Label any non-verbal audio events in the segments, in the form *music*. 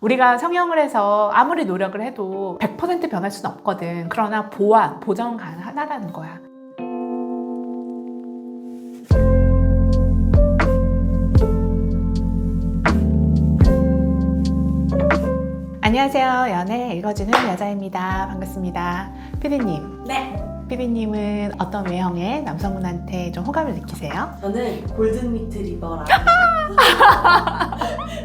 우리가 성형을 해서 아무리 노력을 해도 100% 변할 수는 없거든. 그러나 보완, 보정 가능하다는 거야. 안녕하세요. 연애 읽어주는 여자입니다. 반갑습니다. 피디님, 네, 피디님은 어떤 외형의 남성분한테 좀 호감을 느끼세요? 저는 골든 리트리버랑 *laughs*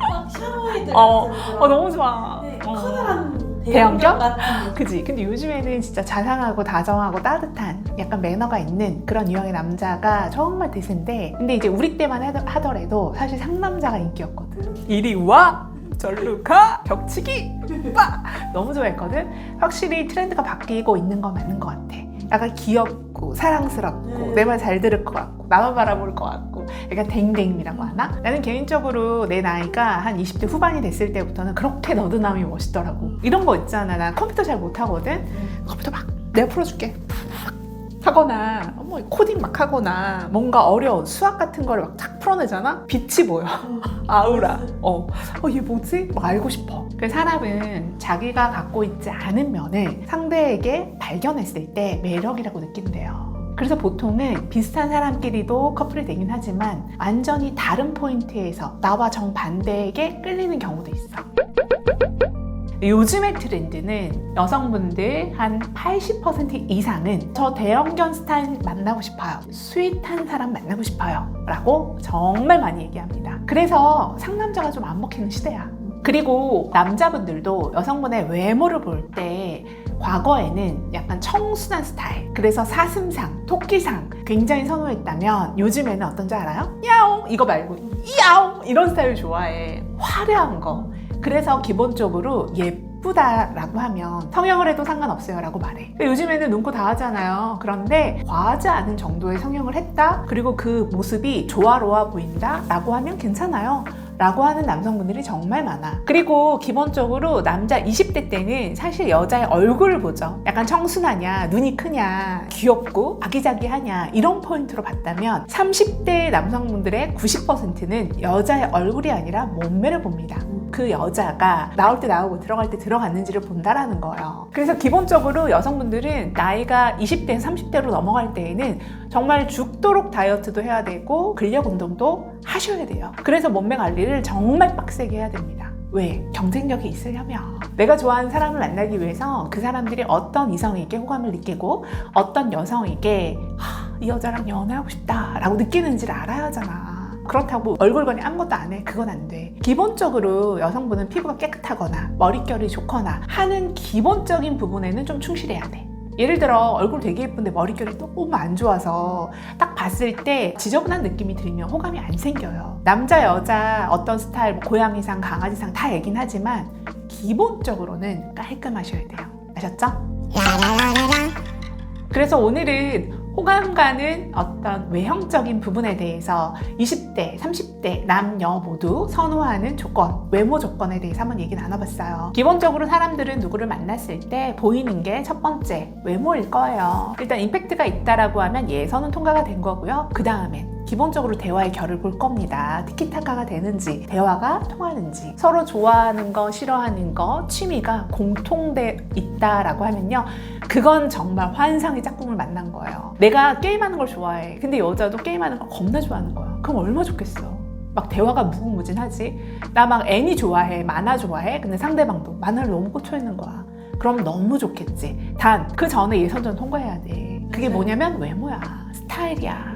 막 샤워헤드 어, 같은 어, 그런 너무 좋아. 네, 어. 커다란 대형견? 대형견 같은 느낌. 그지? 근데 요즘에는 진짜 자상하고 다정하고 따뜻한 약간 매너가 있는 그런 유형의 남자가 정말 대세인데 근데 이제 우리 때만 하더- 하더라도 사실 상남자가 인기였거든 이리 와! 절로 가! 벽치기! 빠! 너무 좋아했거든? 확실히 트렌드가 바뀌고 있는 건 맞는 것 같아 약간 귀엽고 사랑스럽고 네. 내말 잘 들을 것 같고 나만 바라볼 것 같고 약간 댕댕이라고 하나? 나는 개인적으로 내 나이가 한 20대 후반이 됐을 때부터는 그렇게 너드남이 멋있더라고. 이런 거 있잖아. 나 컴퓨터 잘 못하거든. 컴퓨터 막 내가 풀어줄게 하거나 뭐 코딩 막 하거나 뭔가 어려운 수학 같은 거를 막 탁 풀어내잖아 빛이 보여 아우라 어, 어, 얘 뭐지? 막 알고 싶어. 그 사람은 자기가 갖고 있지 않은 면을 상대에게 발견했을 때 매력이라고 느낀대요. 그래서 보통은 비슷한 사람끼리도 커플이 되긴 하지만 완전히 다른 포인트에서 나와 정반대에게 끌리는 경우도 있어. 요즘의 트렌드는 여성분들 한 80% 이상은 저 대형견 스타일 만나고 싶어요. 스윗한 사람 만나고 싶어요. 라고 정말 많이 얘기합니다. 그래서 상남자가 좀 안 먹히는 시대야. 그리고 남자분들도 여성분의 외모를 볼 때 과거에는 약간 청순한 스타일 그래서 사슴상, 토끼상 굉장히 선호했다면 요즘에는 어떤지 알아요? 야옹 이거 말고 야옹 이런 스타일 좋아해 화려한 거 그래서 기본적으로 예쁘다라고 하면 성형을 해도 상관없어요 라고 말해. 요즘에는 눈코 다 하잖아요. 그런데 과하지 않은 정도의 성형을 했다? 그리고 그 모습이 조화로워 보인다? 라고 하면 괜찮아요 라고 하는 남성분들이 정말 많아. 그리고 기본적으로 남자 20대 때는 사실 여자의 얼굴을 보죠. 약간 청순하냐, 눈이 크냐, 귀엽고 아기자기하냐, 이런 포인트로 봤다면 30대 남성분들의 90%는 여자의 얼굴이 아니라 몸매를 봅니다. 그 여자가 나올 때 나오고 들어갈 때 들어갔는지를 본다라는 거예요. 그래서 기본적으로 여성분들은 나이가 20대에서 30대로 넘어갈 때에는 정말 죽도록 다이어트도 해야 되고 근력 운동도 하셔야 돼요. 그래서 몸매 관리를 정말 빡세게 해야 됩니다. 왜? 경쟁력이 있으려면. 내가 좋아하는 사람을 만나기 위해서 그 사람들이 어떤 이성에게 호감을 느끼고 어떤 여성에게 하, 이 여자랑 연애하고 싶다라고 느끼는지를 알아야 하잖아. 그렇다고 얼굴관이 아무것도 안 해. 그건 안 돼. 기본적으로 여성분은 피부가 깨끗하거나 머릿결이 좋거나 하는 기본적인 부분에는 좀 충실해야 돼. 예를 들어 얼굴 되게 예쁜데 머릿결이 너무 안 좋아서 딱 봤을 때 지저분한 느낌이 들면 호감이 안 생겨요. 남자 여자 어떤 스타일 뭐 고양이상 강아지상 다 얘긴 하지만 기본적으로는 깔끔하셔야 돼요. 아셨죠? 그래서 오늘은 호감 가는 어떤 외형적인 부분에 대해서 20대, 30대 남녀 모두 선호하는 조건, 외모 조건에 대해서 한번 얘기 나눠봤어요. 기본적으로 사람들은 누구를 만났을 때 보이는 게 첫 번째 외모일 거예요. 일단 임팩트가 있다라고 하면 예선은 통과가 된 거고요. 그 다음엔 기본적으로 대화의 결을 볼 겁니다. 티키타카가 되는지, 대화가 통하는지, 서로 좋아하는 거, 싫어하는 거, 취미가 공통돼 있다라고 하면요. 그건 정말 환상의 짝꿍을 만난 거예요. 내가 게임하는 걸 좋아해. 근데 여자도 게임하는 걸 겁나 좋아하는 거야. 그럼 얼마나 좋겠어. 막 대화가 무궁무진하지. 나 막 애니 좋아해, 만화 좋아해. 근데 상대방도 만화를 너무 꽂혀 있는 거야. 그럼 너무 좋겠지. 단 그 전에 예선전 통과해야 돼. 그게 뭐냐면 외모야, 스타일이야.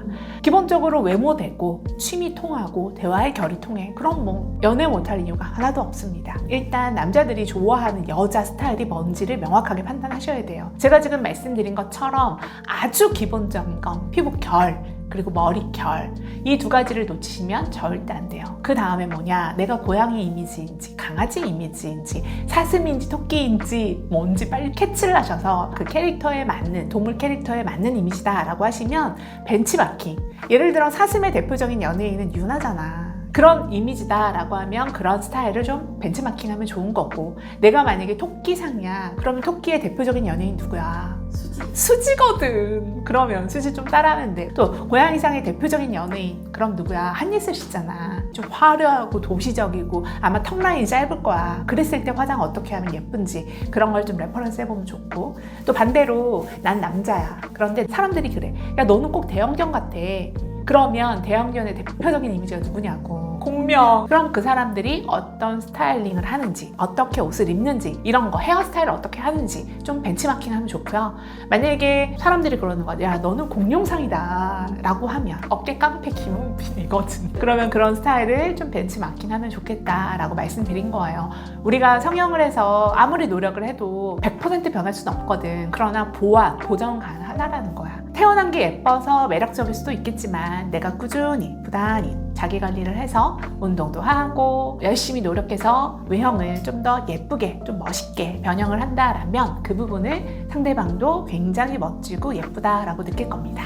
기본적으로 외모 되고 취미 통하고 대화의 결이 통해. 그럼 뭐 연애 못할 이유가 하나도 없습니다. 일단 남자들이 좋아하는 여자 스타일이 뭔지를 명확하게 판단하셔야 돼요. 제가 지금 말씀드린 것처럼 아주 기본적인 건 피부 결 그리고 머리결 이 두 가지를 놓치시면 절대 안 돼요. 그 다음에 뭐냐 내가 고양이 이미지인지 강아지 이미지인지 사슴인지 토끼인지 뭔지 빨리 캐치를 하셔서 그 캐릭터에 맞는 동물 캐릭터에 맞는 이미지다라고 하시면 벤치마킹 예를 들어 사슴의 대표적인 연예인은 유나잖아. 그런 이미지다라고 하면 그런 스타일을 좀 벤치마킹하면 좋은 거고 내가 만약에 토끼상이야 그러면 토끼의 대표적인 연예인 누구야? 수지거든. 그러면 수지 좀 따라하는데 또 고양이상의 대표적인 연예인 그럼 누구야? 한예슬 씨잖아. 좀 화려하고 도시적이고 아마 턱 라인이 짧을 거야. 그랬을 때 화장 어떻게 하면 예쁜지 그런 걸 좀 레퍼런스 해보면 좋고 또 반대로 난 남자야. 그런데 사람들이 그래. 야 너는 꼭 대형견 같아. 그러면 대형견의 대표적인 이미지가 누구냐고. 공명. 그럼 그 사람들이 어떤 스타일링을 하는지, 어떻게 옷을 입는지, 이런 거, 헤어스타일을 어떻게 하는지 좀 벤치마킹 하면 좋고요. 만약에 사람들이 그러는 거야. 야, 너는 공룡상이다. 라고 하면 어깨 깡패 김용빈이거든. 그러면 그런 스타일을 좀 벤치마킹 하면 좋겠다. 라고 말씀드린 거예요. 우리가 성형을 해서 아무리 노력을 해도 100% 변할 수는 없거든. 그러나 보완, 보정 가능하다라는 거야. 태어난 게 예뻐서 매력적일 수도 있겠지만 내가 꾸준히, 부단히 자기 관리를 해서 운동도 하고 열심히 노력해서 외형을 좀 더 예쁘게, 좀 멋있게 변형을 한다라면 그 부분을 상대방도 굉장히 멋지고 예쁘다라고 느낄 겁니다.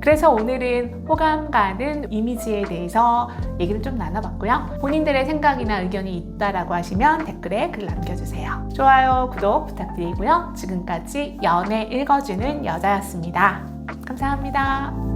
그래서 오늘은 호감 가는 이미지에 대해서 얘기를 좀 나눠봤고요. 본인들의 생각이나 의견이 있다라고 하시면 댓글에 글 남겨주세요. 좋아요, 구독 부탁드리고요. 지금까지 연애 읽어주는 여자였습니다. 감사합니다.